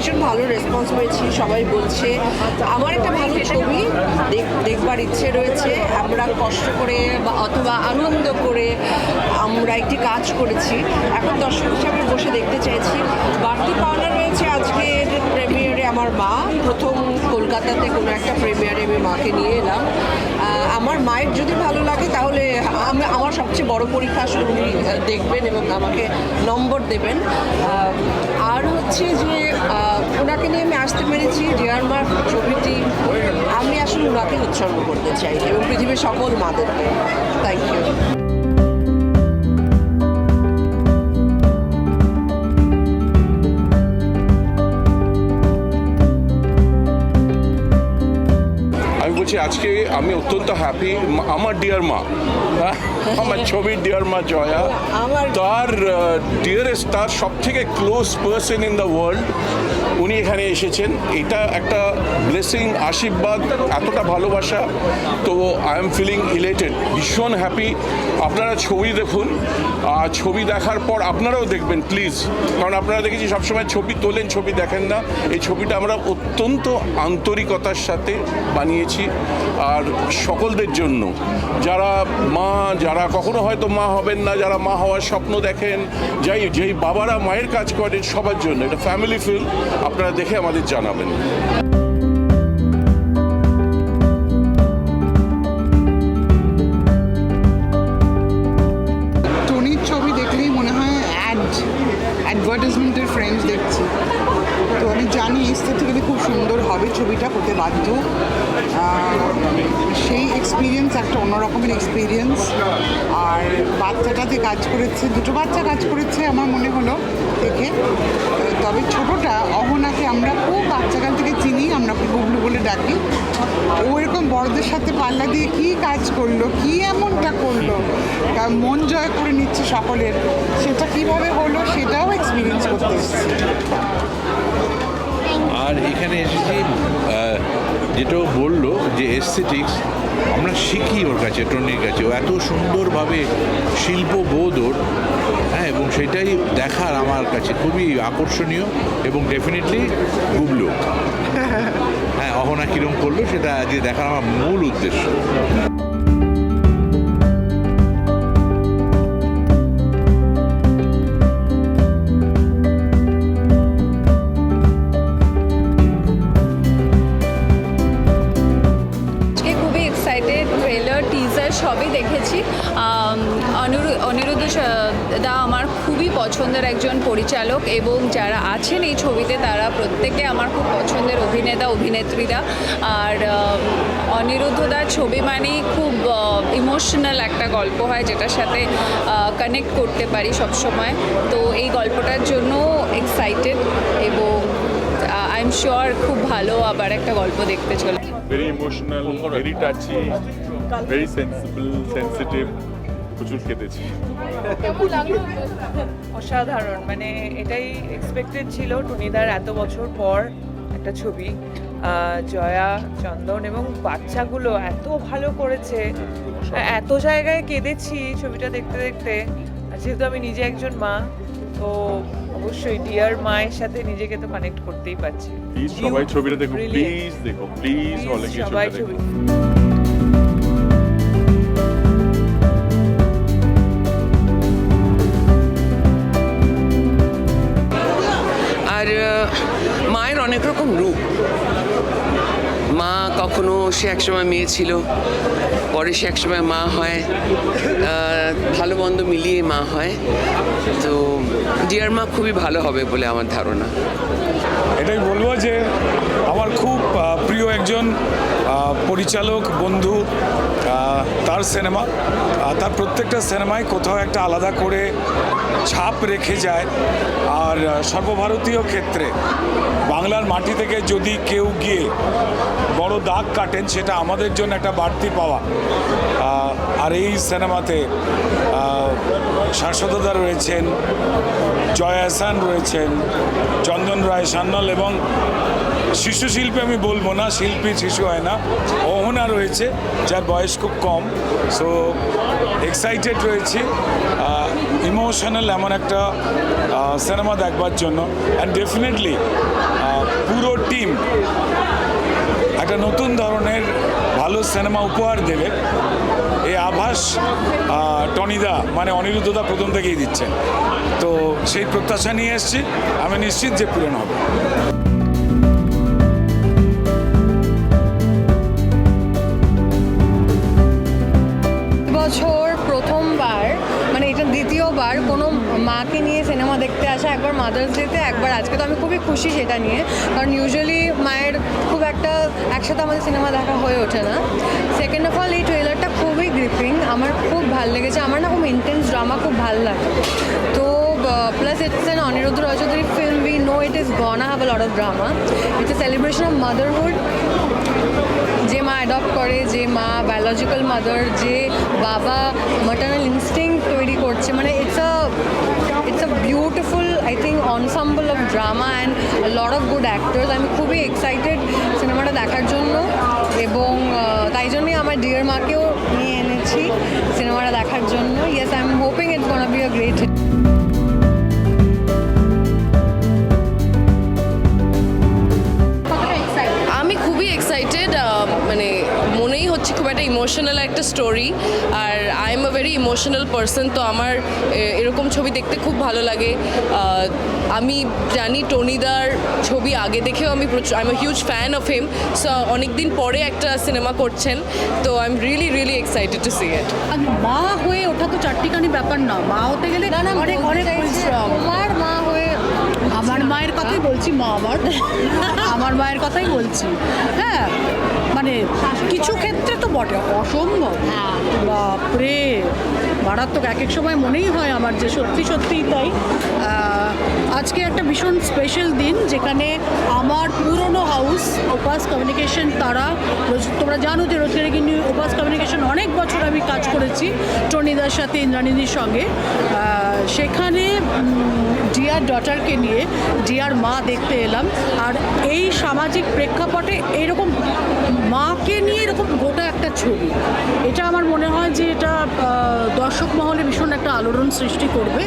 ভীষণ ভালো রেসপন্স পেয়েছি, সবাই বলছে। আমার একটা ভালো ছবি, দেখ- দেখবার ইচ্ছে রয়েছে। আমরা কষ্ট করে বা অথবা আনন্দ করে আমরা একটি কাজ করেছি। এখন দর্শক হিসাবে বসে দেখতে চাইছি। বাড়তি পাওনা রয়েছে আজকের প্রেমিয়ারে আমার মা, প্রথম কলকাতাতে কোনো একটা প্রেমিয়ারে আমি মাকে নিয়ে এলাম। আমার মায়ের যদি ভালো লাগে তাহলে আমি, আমার সবচেয়ে বড় পরীক্ষা আসলে উনি দেখবেন এবং আমাকে নম্বর দেবেন। আর হচ্ছে যে ওনাকে নিয়ে আমি আসতে পেরেছি, ডিয়ার মার ছবিটি। আমি আসলে ওনাকে উৎসর্গ করতে চাই এবং পৃথিবীর সকল মাদেরকে। থ্যাংক ইউ বলছি আজকে আমি অত্যন্ত হ্যাপি আমার ডিয়ার মা। হ্যাঁ, আমার ছবির ডিয়ার মা জয়া তার ডিয়ারেস্ট তার সব থেকে close person in the world উনি এখানে এসেছেন। এটা একটা ব্লেসিং আশীর্বাদ এতটা ভালোবাসা। তো আই এম ফিলিং ইলেটেড ভীষণ হ্যাপি আপনারা ছবি দেখুন আর ছবি দেখার পর আপনারাও দেখবেন প্লিজ কারণ আপনারা দেখেছি সবসময় ছবি তোলেন ছবি দেখেন না। এই ছবিটা আমরা অত্যন্ত আন্তরিকতার সাথে বানিয়েছি আর সকলদের জন্য। যারা মা যারা কখনো হয়তো মা হবেন না, যারা মা হওয়ার স্বপ্ন দেখেন, যাই, যেই বাবারা মায়ের কাজ করেন সবার জন্য। এটা ফ্যামিলি ফিল্ম আপনারা দেখে আমাদের জানাবেন। ছবি দেখলেই মনে হয় অ্যাড অ্যাডভার্টাইজমেন্টের ফ্রেন্ডস দেখছি। তো আমি জানি এস্থেটিক্যালি খুব সুন্দর হবে ছবিটা হতে বাধ্য। সেই এক্সপিরিয়েন্স একটা অন্যরকমের এক্সপিরিয়েন্স আর বাচ্চাটা যে কাজ করেছে দুটো বাচ্চা কাজ করেছে আমার মনে হলো আহ, তবে ছোটোটা অহনাকে আমরা খুব বাচ্চাকাল থেকে চিনি আমরা বুবলু বলে ডাকি। ও এরকম বড়দের সাথে পাল্লা দিয়ে কি কাজ করল কি এমনটা করল তা মন জয় করে নিচ্ছে সকলের। সেটা কীভাবে হলো সেটাও এক্সপিরিয়েন্স করতে এসেছি। আর এখানে এসেছি আহ, যেটা বলল যে এস্থেটিক্স আমরা শিখি ওর কাছে টনির কাছে। ও এত সুন্দরভাবে শিল্পবোধ ওর হ্যাঁ এবং সেটাই দেখার আমার কাছে খুবই আকর্ষণীয় এবং ডেফিনেটলি গুবলো হ্যাঁ অহনা কিরম করল সেটা আজকে দেখার আমার মূল উদ্দেশ্য। সবই দেখেছি। অনিরুদ্ধ দা আমার খুবই পছন্দের একজন পরিচালক এবং যারা আছেন এই ছবিতে তারা প্রত্যেকে আমার খুব পছন্দের অভিনেতা অভিনেত্রীরা। আর অনিরুদ্ধ দার ছবি মানেই খুব ইমোশনাল একটা গল্প হয় যেটার সাথে কানেক্ট করতে পারি সবসময়। তো এই গল্পটার জন্য এক্সাইটেড এবং আই এম শিওর খুব ভালো আবার একটা গল্প দেখতে চলে very emotional, very touchy, very sensible, sensitive. প্রচুর কেঁদেছি অসাধারণ মানে এটাই এক্সপেক্টেড ছিল টুনিদার এত বছর পর একটা ছবি। জয়া চন্দন এবং বাচ্চাগুলো এত ভালো করেছে। এত জায়গায় কেঁদেছি ছবিটা দেখতে দেখতে। যেহেতু আমি নিজে একজন মা তো অবশ্যই ডিয়ার মায়ের সাথে নিজেকে তো কানেক্ট করতেই পারছি। প্লিজ সবাই ছবিটা দেখো. প্লিজ দেখো প্লিজ Please, হলে গিয়ে সবাই ছবিটা দেখো অনেক রকম রূপ। মা কখনো সে একসময় মেয়ে ছিল। পরে সে একসময় মা হয় ভালো মন্দ মিলিয়ে মা হয়। তো ডিয়ার মা খুবই ভালো হবে বলে আমার ধারণা। এটাই বলব যে আমার খুব প্রিয় একজন পরিচালক, বন্ধু তার সিনেমা তার প্রত্যেকটা সিনেমায় কোথাও একটা আলাদা করে ছাপ রেখে যায়। আর সর্বভারতীয় ক্ষেত্রে বাংলার মাটি থেকে যদি কেউ গিয়ে বড় দাগ কাটেন, সেটা আমাদের জন্য একটা বাড়তি পাওয়া। আর এই সিনেমাতে শাশ্বতদা রয়েছেন, জয় আহসান রয়েছেন, চন্দন রায় সান্যাল এবং শিশু শিল্পী আমি বলব না, শিল্পী শিশু হয় না অহনা রয়েছে, যার বয়স খুব কম। সো এক্সাইটেড রয়েছি ইমোশনাল এমন একটা সিনেমা দেখবার জন্য। অ্যান্ড ডেফিনেটলি পুরো টিম একটা নতুন ধরনের ভালো সিনেমা উপহার দেবে। এই আভাস টনিদা মানে অনিরুদ্ধদা প্রথম থেকেই দিচ্ছেন তো সেই প্রত্যাশা নিয়ে এসেছি। আমি নিশ্চিত যে পূরণ হবে। বছর দ্বিতীয়বার কোনো মাকে নিয়ে সিনেমা দেখতে আসা একবার মাদার্স ডেতে একবার আজকে তো আমি খুবই খুশি সেটা নিয়ে। কারণ ইউজুয়ালি মায়ের খুব একটা একসাথে আমাদের সিনেমা দেখা হয়ে ওঠে না। সেকেন্ড অফ অল এই ট্রেলারটা খুবই গ্রিপিং আমার খুব ভালো লেগেছে। আমার না খুব ইন্টেন্স ড্রামা খুব ভালো লাগে। তো plus it's an Aniruddha রজতরি film we know it is gonna have a lot of drama it's a celebration of motherhood যে মা অ্যাডপ্ট করে, যে মা বায়োলজিক্যাল মাদার যে বাবা মাটার্নাল ইনস্টিং তৈরি করছে মানে it's a it's a beautiful I think ensemble of drama and lot of good actors আমি খুবই এক্সাইটেড সিনেমাটা দেখার জন্য এবং তাই জন্যই আমার ডিয়ার মাকেও নিয়ে এনেছি সিনেমাটা দেখার জন্য। Yes I'm hoping it's gonna be a great hit emotional একটা story R I'm a very emotional person তো আমার এরকম ছবি দেখতে খুব ভালো লাগে। আমি জানি টনিদার ছবি আগে দেখেও আমি প্রচুর I'm huge fan of him so অনেক দিন পরে একটা সিনেমা করছেন তো I'm really really excited to see it মা হয়ে ওঠা তো চারটিখানি ব্যাপার না মা হতে গেলে অনেক অনেক তোমার মা হয়ে আমার মায়ের বলছি মা আমার। আমার মায়ের কথাই বলছি। হ্যাঁ মানে কিছু ক্ষেত্রে তো বটে অসম্ভব। বাপরে! মারাত্মক, এক এক সময় মনেই হয় আমার যে সত্যি সত্যিই তাই। আজকে একটা ভীষণ স্পেশাল দিন, যেখানে আমার পুরনো হাউস ওপাস কমিউনিকেশন তারা তোমরা জানো যে রোজগারে কিন্তু ওপাস কমিউনিকেশন অনেক বছর আমি কাজ করেছি, টনিদার সাথে ইন্দ্রাণীদির সঙ্গে। সেখানে ডিয়ার ডটারকে নিয়ে ডিয়ার মা দেখতে এলাম, আর এই সামাজিক প্রেক্ষাপটে এরকম মাকে নিয়ে এরকম গোটা একটা ছবি। এটা আমার মনে হয় যে এটা দর্শক মহলে ভীষণ একটা আলোড়ন সৃষ্টি করবে।